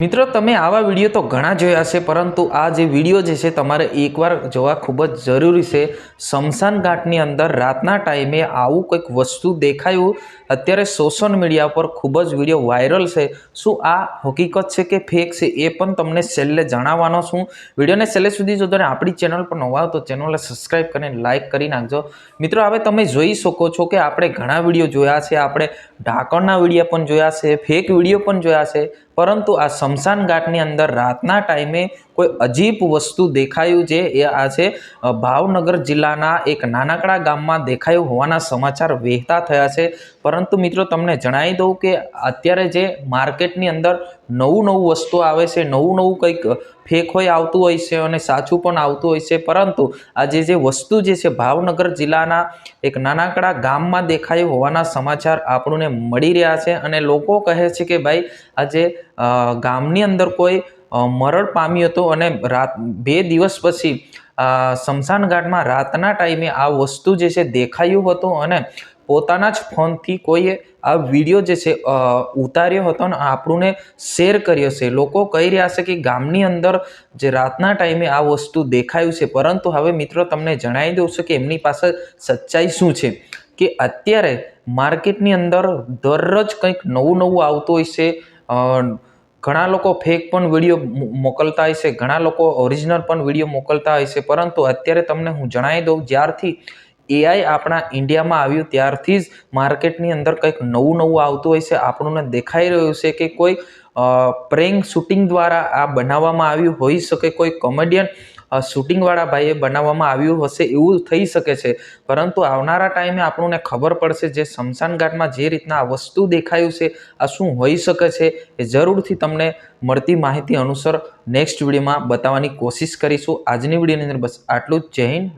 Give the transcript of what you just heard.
મિત્રો, તમે આવા વીડિયો તો ઘણા જોયા છે પરંતુ આ જે વીડિયો જે છે, તમારે એકવાર જોવા ખૂબ જ જરૂરી છે. શમશાન ઘાટની અંદર રાતના ટાઈમે આવું કંઈક વસ્તુ દેખાયું. અત્યારે સોશિયલ મીડિયા પર ખૂબ જ વીડિયો વાયરલ છે. શું આ હકીકત છે કે ફેક છે, એ પણ તમને છેલ્લે જણાવવાનો છું. વિડીયોને છેલ્લે સુધી જો તમે આપણી ચેનલ પર નવા તો ચેનલને સબસ્ક્રાઈબ કરીને લાઇક કરી નાખજો. મિત્રો, હવે તમે જોઈ શકો છો કે આપણે ઘણા વીડિયો જોયા છે. આપણે ઢાંકણના વીડિયો પણ જોયા છે ફેક વીડિયો પણ જોયા છે. પરંતુ આ શમશાન ઘાટની અંદર રાતના ટાઈમે કોઈ અજીબ વસ્તુ દેખાયું છે એ આ છે. ભાવનગર જિલ્લાના એક નાનકડા ગામમાં દેખાયું હોવાના સમાચાર વહેતા થયા છે. પરંતુ મિત્રો, તમને જણાવી દઉં કે અત્યારે જે માર્કેટની અંદર નવું નવું વસ્તુ આવે છે, નવું નવું કંઈક ફેક હોય આવતું હોય છે અને સાચું પણ આવતું હોય છે. પરંતુ આજે જે વસ્તુ જે છે ભાવનગર જિલ્લાના એક નાનકડા ગામમાં દેખાયું હોવાના સમાચાર આપણને મળી રહ્યા છે અને લોકો કહે છે કે ભાઈ, આજે ગામની અંદર કોઈ મરણ પામ્યું હતું અને રાત, બે દિવસ પછી આ શમશાન ઘાટમાં રાતના ટાઈમે આ વસ્તુ જે છે દેખાયું હતું અને પોતાના જ ફોનથી કોઈએ આ વીડિયો જે છે ઉતાર્યો હતો અને આપણને શેર કર્યો છે. લોકો કહી રહ્યા છે કે ગામની અંદર જે રાતના ટાઈમે આ વસ્તુ દેખાયું છે. પરંતુ હવે મિત્રો તમને જણાવી દઉં છું કે એમની પાસે સચ્ચાઈ શું છે? કે અત્યારે માર્કેટની અંદર દરરોજ કંઈક નવું નવું આવતું હોય છે. ઘણા લોકો ફેક પણ વીડિયો મોકલતા હોય છે. ઘણા લોકો ઓરિજિનલ પણ વીડિયો મોકલતા હોય છે. પરંતુ અત્યારે તમને હું જણાવી દઉં, જ્યારથી એઆઈ આપણા ઇન્ડિયામાં આવ્યું ત્યારથી જ માર્કેટની અંદર કંઈક નવું નવું આવતું હોય છે. આપણને દેખાઈ રહ્યું છે કે કોઈ પ્રેંગ શૂટિંગ દ્વારા આ બનાવવામાં આવ્યું હોઈ શકે, કોઈ કોમેડિયન શૂટિંગવાળા ભાઈએ બનાવવામાં આવ્યું હશે એવું થઈ શકે છે. પરંતુ આવનારા ટાઈમે આપણને ખબર પડશે જે ઘાટમાં જે રીતના આ વસ્તુ દેખાયું છે, આ શું હોઈ શકે છે એ જરૂરથી તમને મળતી માહિતી અનુસાર નેક્સ્ટ વિડીયોમાં બતાવવાની કોશિશ કરીશું. આજની વિડીયોની અંદર બસ આટલું જ. જય હિન્દ.